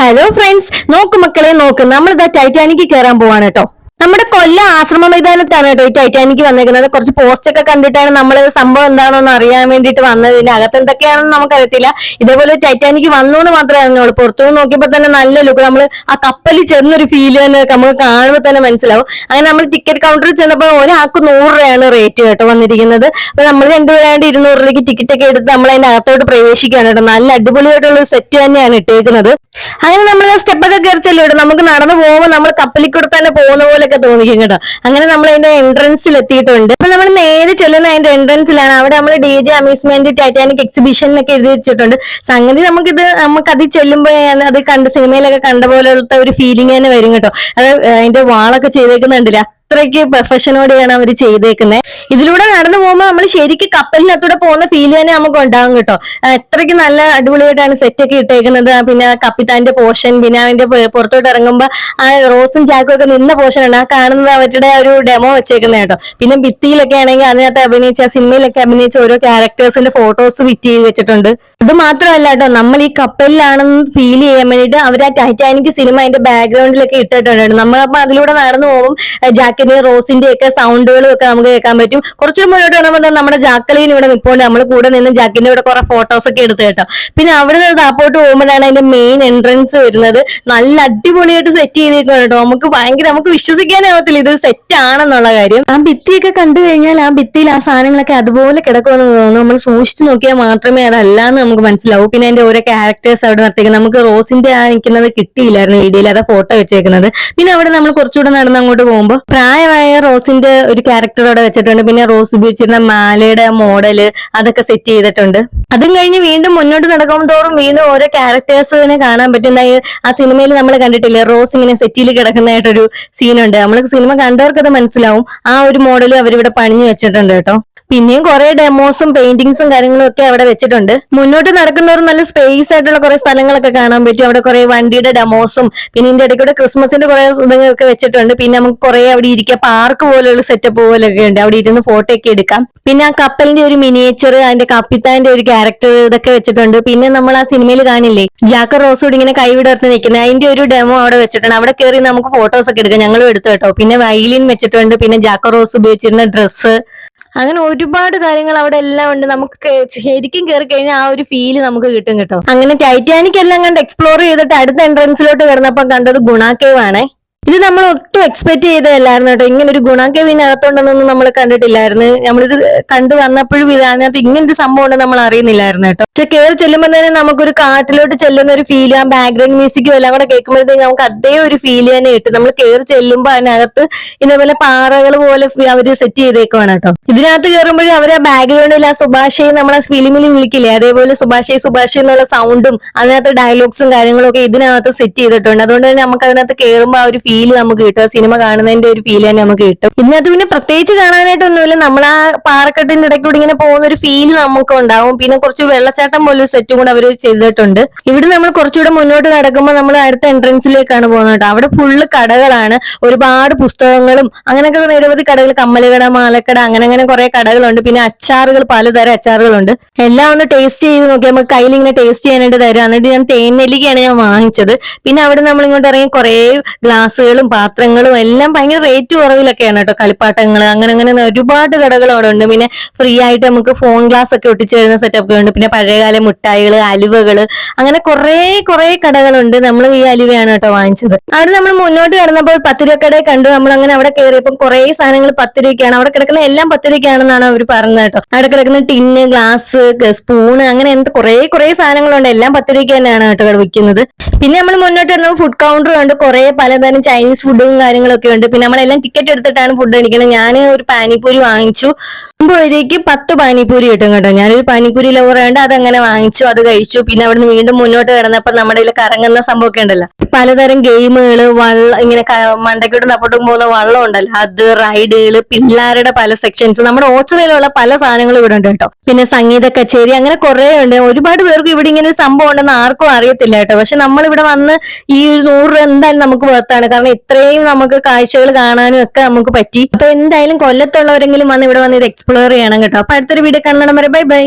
Hello friends നോക്ക് മക്കളെ നോക്ക്. നമ്മളിതാ ടൈറ്റാനിക്ക് കയറാൻ പോവാണ് കേട്ടോ. നമ്മുടെ കൊല്ലം ആശ്രമ മൈതാനത്താണ് കേട്ടോ ഈ ടൈറ്റാനിക്ക് വന്നേക്കുന്നത് കുറച്ച് പോസ്റ്റ് ഒക്കെ കണ്ടിട്ടാണ് നമ്മൾ സംഭവം എന്താണെന്ന് അറിയാൻ വേണ്ടിയിട്ട് വന്നത്. ഇതിന്റെ അകത്ത് എന്തൊക്കെയാണെന്ന് നമുക്കറിയത്തില്ല. ഇതേപോലെ ടൈറ്റാനിക്ക് വന്നു എന്ന് മാത്രമേ അറിഞ്ഞുള്ളൂ. പുറത്തുനിന്ന് നോക്കിയപ്പോൾ തന്നെ നല്ല ലുക്ക് നമ്മൾ ആ കപ്പലിൽ ചെന്നൊരു ഫീൽ തന്നെ നമുക്ക് കാണുമ്പോൾ തന്നെ മനസ്സിലാവും. അങ്ങനെ നമ്മൾ ടിക്കറ്റ് കൗണ്ടറിൽ ചെന്നപ്പോൾ ഒരാൾക്ക് നൂറ് രൂപയാണ് റേറ്റ് കേട്ടോ വന്നിരിക്കുന്നത്. അപ്പൊ നമ്മൾ രണ്ടുപേരാണ്ട് ഇരുന്നൂറ് രൂപയ്ക്ക് ടിക്കറ്റ് ഒക്കെ എടുത്ത് നമ്മൾ അതിന്റെ അകത്തോട്ട് പ്രവേശിക്കുകയാണ് കേട്ടോ. നല്ല അടിപൊളിയായിട്ടുള്ള സെറ്റ് തന്നെയാണ് ഇട്ടേക്കുന്നത്. അങ്ങനെ നമ്മൾ സ്റ്റെപ്പൊക്കെ കയറി ചെല്ലും നമുക്ക് നടന്നു പോകുമ്പോൾ നമ്മൾ കപ്പലിൽ കൂടെ തന്നെ പോകുന്ന പോലെയൊക്കെ തോന്നിക്കും കേട്ടോ. അങ്ങനെ നമ്മൾ അതിന്റെ എൻട്രൻസിൽ എത്തിയിട്ടുണ്ട്. അപ്പൊ നമ്മൾ നേരെ ചെല്ലുന്ന അതിന്റെ എൻട്രൻസിലാണ് അവിടെ നമ്മൾ D J amusement Titanic exhibition ഒക്കെ എഴുതി വെച്ചിട്ടുണ്ട്. സംഗതി നമുക്കിത് നമുക്ക് അത് ചെല്ലുമ്പോൾ അത് കണ്ട് സിനിമയിലൊക്കെ കണ്ട പോലത്തെ ഒരു ഫീലിംഗ് തന്നെ വരും കേട്ടോ. അത് അതിന്റെ വാളൊക്കെ ചെയ്തേക്കുന്നുണ്ടല്ലേ? അത്രയ്ക്ക് പ്രൊഫഷനോടെയാണ് അവർ ചെയ്തേക്കുന്നത് ഇതിലൂടെ നടന്നു പോകുമ്പോൾ നമ്മൾ ശരിക്കും കപ്പലിനകത്തൂടെ പോകുന്ന ഫീൽ തന്നെ നമുക്ക് ഉണ്ടാകും കേട്ടോ. അത്രയ്ക്ക് നല്ല അടിപൊളിയായിട്ടാണ് സെറ്റ് ഒക്കെ ഇട്ടേക്കുന്നത്. പിന്നെ കപ്പിത്താന്റെ പോർഷൻ പിന്നെ അവന്റെ പുറത്തോട്ട് ഇറങ്ങുമ്പോൾ ആ റോസും ജാക്കും ഒക്കെ നിന്ന പോർഷൻ ആണ്. ആ കാണുന്നത് അവരുടെ ഒരു ഡെമോ വെച്ചേക്കുന്നത് കേട്ടോ. പിന്നെ ഭിത്തിയിലൊക്കെ ആണെങ്കിൽ അതിനകത്ത് അഭിനയിച്ച സിനിമയിലൊക്കെ അഭിനയിച്ച ഓരോ ക്യാരക്ടേഴ്സിന്റെ ഫോട്ടോസ് ഫിറ്റ് ചെയ്ത് വെച്ചിട്ടുണ്ട്. ഇത് മാത്രമല്ല കേട്ടോ നമ്മൾ ഈ കപ്പലിലാണെന്ന് ഫീൽ ചെയ്യാൻ വേണ്ടിയിട്ട് അവർ ആ ടൈറ്റാനിക് സിനിമ അതിന്റെ ബാക്ക്ഗ്രൗണ്ടിലൊക്കെ ഇട്ടിട്ടുണ്ട് നമ്മൾ അപ്പൊ അതിലൂടെ നടന്നു പോകും ജാക്കിന്റെ റോസിന്റെ ഒക്കെ സൗണ്ടുകളും ഒക്കെ നമുക്ക് കേൾക്കാൻ പറ്റും. കുറച്ചു മുന്നോട്ട് വേണമെന്ന് നമ്മുടെ ജാക്കളീൻ ഇവിടെ നിൽപ്പുണ്ട് നമ്മൾ കൂടെ നിന്ന് ജാക്കിന്റെ ഇവിടെ കുറെ ഫോട്ടോസ് ഒക്കെ എടുത്ത് കേട്ടോ. പിന്നെ അവിടെ നിന്ന് താപ്പോട്ട് പോകുമ്പോഴാണ് അതിന്റെ മെയിൻ എൻട്രൻസ് വരുന്നത്. നല്ല അടിപൊളിയായിട്ട് സെറ്റ് ചെയ്തിട്ടുണ്ട് കേട്ടോ. നമുക്ക് ഭയങ്കര നമുക്ക് വിശ്വസിക്കാനാവത്തില്ല ഇത് സെറ്റ് ആണെന്നുള്ള കാര്യം. ആ ഭിത്തിയൊക്കെ കണ്ടു കഴിഞ്ഞാൽ ആ ഭിത്തിയിൽ ആ സാധനങ്ങളൊക്കെ അതുപോലെ കിടക്കുമെന്ന് തോന്നുന്നു. നമ്മൾ സൂക്ഷിച്ചു നോക്കിയാൽ മാത്രമേ അതല്ലാന്ന് നമുക്ക് മനസ്സിലാവും. പിന്നെ അതിന്റെ ഓരോ ക്യാരക്ടേഴ്സ് അവിടെ നിർത്തിക്കുന്നത് നമുക്ക് റോസിന്റെ ആ നിൽക്കുന്നത് കിട്ടിയില്ലായിരുന്നു വീഡിയോയിൽ അതാ ഫോട്ടോ വെച്ചേക്കുന്നത്. പിന്നെ അവിടെ നമ്മൾ കുറച്ചുകൂടെ നടന്ന് അങ്ങോട്ട് പോകുമ്പോൾ പ്രായമായ റോസിന്റെ ഒരു ക്യാരക്ടർ അവിടെ വെച്ചിട്ടുണ്ട്. പിന്നെ റോസ് ഉപയോഗിച്ചിരുന്ന മാലയുടെ മോഡൽ അതൊക്കെ സെറ്റ് ചെയ്തിട്ടുണ്ട്. അതും കഴിഞ്ഞ് വീണ്ടും മുന്നോട്ട് നടക്കും തോറും വീണ്ടും ഓരോ ക്യാരക്ടേഴ്സിനെ കാണാൻ പറ്റുന്ന ആ സിനിമയിൽ നമ്മൾ കണ്ടിട്ടില്ലേ റോസ് ഇങ്ങനെ സെറ്റിൽ കിടക്കുന്നതായിട്ടൊരു സീനുണ്ട് നമ്മൾ സിനിമ കണ്ടവർക്ക് അത് മനസ്സിലാവും. ആ ഒരു മോഡൽ അവരിവിടെ പണിഞ്ഞു വെച്ചിട്ടുണ്ട് കേട്ടോ. പിന്നെയും കുറെ ഡെമോസും പെയിന്റിങ്സും കാര്യങ്ങളും ഒക്കെ അവിടെ വെച്ചിട്ടുണ്ട്. മുന്നോട്ട് നടക്കുന്ന ഒരു നല്ല സ്പേസ് ആയിട്ടുള്ള കുറെ സ്ഥലങ്ങളൊക്കെ കാണാൻ പറ്റും. അവിടെ കുറെ വണ്ടിയുടെ ഡെമോസും പിന്നെ ഇതിന്റെ ഇടയ്ക്കൂടെ ക്രിസ്മസിന്റെ കുറെ ഇതൊക്കെ വെച്ചിട്ടുണ്ട്. പിന്നെ നമുക്ക് കുറെ അവിടെ ഇരിക്കുക പാർക്ക് പോലെയുള്ള സെറ്റപ്പ് പോലെയൊക്കെ ഉണ്ട്. അവിടെ ഇരുന്ന് ഫോട്ടോ ഒക്കെ എടുക്കാം. പിന്നെ ആ കപ്പലിന്റെ ഒരു മിനിയേച്ചർ അതിന്റെ കപ്പിത്താന്റെ ഒരു ക്യാരക്ടർ ഇതൊക്കെ വെച്ചിട്ടുണ്ട്. പിന്നെ നമ്മൾ ആ സിനിമയിൽ കാണില്ലേ? ജാക്ക റോസോട് ഇങ്ങനെ കൈവിടർത്ത് നിൽക്കുന്നത്. അതിന്റെ ഒരു ഡെമോ അവിടെ വെച്ചിട്ടുണ്ട്. അവിടെ കയറി നമുക്ക് ഫോട്ടോസ് ഒക്കെ എടുക്കാം. ഞങ്ങളും എടുത്തു കേട്ടോ. പിന്നെ വയലിൻ വെച്ചിട്ടുണ്ട്. പിന്നെ ജാക്ക റോസ് ഉപയോഗിച്ചിരുന്ന ഡ്രസ്സ് അങ്ങനെ ഒരുപാട് കാര്യങ്ങൾ അവിടെ എല്ലാം ഉണ്ട്. നമുക്ക് ശരിക്കും കയറി കഴിഞ്ഞാൽ ആ ഒരു ഫീൽ നമുക്ക് കിട്ടും കേട്ടോ. അങ്ങനെ ടൈറ്റാനിക് എല്ലാം കണ്ട് എക്സ്പ്ലോർ ചെയ്തിട്ട് അടുത്ത എൻട്രൻസിലോട്ട് വരുന്നപ്പോൾ കണ്ടത് ഗുണ ആണേ. ഇത് നമ്മൾ ഒട്ടും എക്സ്പെക്ട് ചെയ്തതല്ലായിരുന്നു കേട്ടോ. ഇങ്ങനെ ഒരു ഗുണ കേവിനകത്തുണ്ടെന്നൊന്നും നമ്മൾ കണ്ടിട്ടില്ലായിരുന്നു. നമ്മളിത് കണ്ടു വന്നപ്പോഴും ഇത് അതിനകത്ത് ഇങ്ങനത്തെ സംഭവം ഉണ്ടെന്ന് നമ്മൾ അറിയുന്നില്ലായിരുന്നു കേട്ടോ. പക്ഷെ കയറി ചെല്ലുമ്പോൾ തന്നെ നമുക്കൊരു കാട്ടിലോട്ട് ചെല്ലുന്ന ഒരു ഫീൽ ആ ബാക്ക്ഗ്രൗണ്ട് മ്യൂസിക്കും എല്ലാം കൂടെ കേൾക്കുമ്പോഴത്തേക്ക് നമുക്ക് അതേ ഒരു ഫീൽ തന്നെ കിട്ടും. നമ്മൾ കയറി ചെല്ലുമ്പോൾ അതിനകത്ത് ഇതേപോലെ പാറകൾ പോലെ അവർ സെറ്റ് ചെയ്തേക്കുവാണ് കേട്ടോ. ഇതിനകത്ത് കയറുമ്പോഴും അവർ ആ ബാക്ക്ഗ്രൗണ്ടിൽ ആ സുഭാഷയെ നമ്മളെ ഫിലിമിൽ വിളിക്കില്ലേ? അതേപോലെ സുഭാഷയ സുഭാഷ് എന്നുള്ള സൗണ്ടും അതിനകത്ത് ഡയലോഗ്സും കാര്യങ്ങളും ഒക്കെ ഇതിനകത്ത് സെറ്റ് ചെയ്തിട്ടുണ്ട്. അതുകൊണ്ട് തന്നെ നമുക്ക് അതിനകത്ത് കയറുമ്പോൾ ആ ഒരു ഫീൽ നമുക്ക് കിട്ടും. സിനിമ കാണുന്നതിന്റെ ഒരു ഫീൽ തന്നെ നമുക്ക് കിട്ടും. ഇതിനകത്ത് പിന്നെ പ്രത്യേകിച്ച് കാണാനായിട്ടൊന്നുമില്ല. നമ്മൾ ആ പാറക്കെട്ടിന്റെ കൂടി ഇങ്ങനെ പോകുന്ന ഒരു ഫീൽ നമുക്ക് ഉണ്ടാവും. പിന്നെ കുറച്ച് വെള്ളച്ചാട്ടം പോലെ സെറ്റും കൂടെ അവർ ചെയ്തിട്ടുണ്ട്. ഇവിടെ നമ്മൾ കുറച്ചുകൂടെ മുന്നോട്ട് നടക്കുമ്പോൾ നമ്മൾ അടുത്ത എൻട്രൻസിലേക്കാണ് പോകുന്നത് അവിടെ ഫുള്ള് കടകളാണ്. ഒരുപാട് പുസ്തകങ്ങളും അങ്ങനെയൊക്കെ നിരവധി കടകൾ. കമ്മലുകട മാലക്കട അങ്ങനെ അങ്ങനെ കുറെ കടകളുണ്ട്. പിന്നെ അച്ചാറുകൾ പലതരം അച്ചാറുകളുണ്ട്. എല്ലാം ഒന്ന് ടേസ്റ്റ് ചെയ്ത് നോക്കി. നമുക്ക് കയ്യിൽ ഇങ്ങനെ ടേസ്റ്റ് ചെയ്യാനായിട്ട് തരാം. എന്നിട്ട് ഞാൻ തേൻ നെല്ലിക്കാണ് ഞാൻ വാങ്ങിച്ചത്. പിന്നെ അവിടെ നമ്മൾ ഇങ്ങോട്ട് ഇറങ്ങി കുറെ ഗ്ലാസ്സുകളും പാത്രങ്ങളും എല്ലാം ഭയങ്കര റേറ്റ് കുറവിലൊക്കെയാണ് കേട്ടോ കളിപ്പാട്ടങ്ങൾ അങ്ങനെ അങ്ങനെ ഒരുപാട് കടകൾ അവിടെ ഉണ്ട്. പിന്നെ ഫ്രീ ആയിട്ട് നമുക്ക് ഫോൺ ഗ്ലാസ് ഒക്കെ ഒട്ടിച്ചു തരുന്ന സെറ്റപ്പ് ഉണ്ട്. പിന്നെ പഴയകാല മുട്ടായികൾ അലുവകൾ അങ്ങനെ കുറെ കുറെ കടകളുണ്ട്. നമ്മൾ ഈ അലുവയാണ് കേട്ടോ വാങ്ങിച്ചത്. അവിടെ നമ്മൾ മുന്നോട്ട് കടന്നപ്പോൾ പത്ത് രൂപ കടയെ കണ്ടു. നമ്മൾ അങ്ങനെ അവിടെ കയറിയപ്പോൾ കുറെ സാധനങ്ങൾ പത്ത് രൂപയ്ക്കാണ് അവിടെ കിടക്കുന്ന എല്ലാം പത്ത് രൂപയ്ക്കാണെന്നാണ് അവർ പറഞ്ഞത് കേട്ടോ. അവിടെ കിടക്കുന്ന ടിന്ന് ഗ്ലാസ് സ്പൂണ് അങ്ങനെ എന്ത് കുറെ കുറെ സാധനങ്ങളുണ്ട്. എല്ലാം പത്ത് രൂപയ്ക്ക് തന്നെയാണ് കേട്ടോ അവിടെ വിൽക്കുന്നത്. പിന്നെ നമ്മൾ മുന്നോട്ട് വരുന്ന ഫുഡ് കൗണ്ടർ ഉണ്ട് കുറെ പലതരം ചൈനീസ് ഫുഡും കാര്യങ്ങളൊക്കെ ഉണ്ട്. പിന്നെ നമ്മളെല്ലാം ടിക്കറ്റ് എടുത്തിട്ടാണ് ഫുഡ് കഴിക്കുന്നത്. ഞാൻ ഒരു പാനിപ്പൂരി വാങ്ങിച്ചു. അമ്പതിലേക്ക് പത്ത് പാനിപ്പൂരി കിട്ടും കേട്ടോ. ഞാനൊരു പാനിപ്പൂരി ആയതുകൊണ്ട് അതങ്ങനെ വാങ്ങിച്ചു അത് കഴിച്ചു. പിന്നെ അവിടുന്ന് വീണ്ടും മുന്നോട്ട് കിടന്നപ്പോൾ നമ്മുടെ കയ്യിൽ കറങ്ങുന്ന സംഭവമൊക്കെ ഉണ്ടല്ലോ. പലതരം ഗെയിമുകൾ വള്ള ഇങ്ങനെ മണ്ടക്കോട്ട് തപ്പോട്ടും പോകുന്ന വള്ളം ഉണ്ടല്ലോ. അത് റൈഡുകൾ പിള്ളേരുടെ പല സെക്ഷൻസ് നമ്മുടെ ഓച്ചറയിലുള്ള പല സാധനങ്ങളും ഇവിടെ ഉണ്ട് കേട്ടോ. പിന്നെ സംഗീത കച്ചേരി അങ്ങനെ കുറെ ഉണ്ട്. ഒരുപാട് പേർക്ക് ഇവിടെ ഇങ്ങനെ ഒരു സംഭവം ഉണ്ടെന്ന് ആർക്കും അറിയത്തില്ല കേട്ടോ. പക്ഷെ നമ്മൾ ഇവിടെ വന്ന് ഈ ഒരു നൂറ് രൂപ എന്തായാലും നമുക്ക് വർത്താണ് കാരണം ഇത്രയും നമുക്ക് കാഴ്ചകൾ കാണാനും ഒക്കെ നമുക്ക് പറ്റി. അപ്പൊ എന്തായാലും കൊല്ലത്തുള്ളവരെങ്കിലും വന്ന് ഇവിടെ വന്ന് ഇത് എക്സ്പ്ലോർ ചെയ്യണം കേട്ടോ. അപ്പൊ അടുത്തൊരു വീഡിയോ കാണണം വരെ ബൈ ബൈ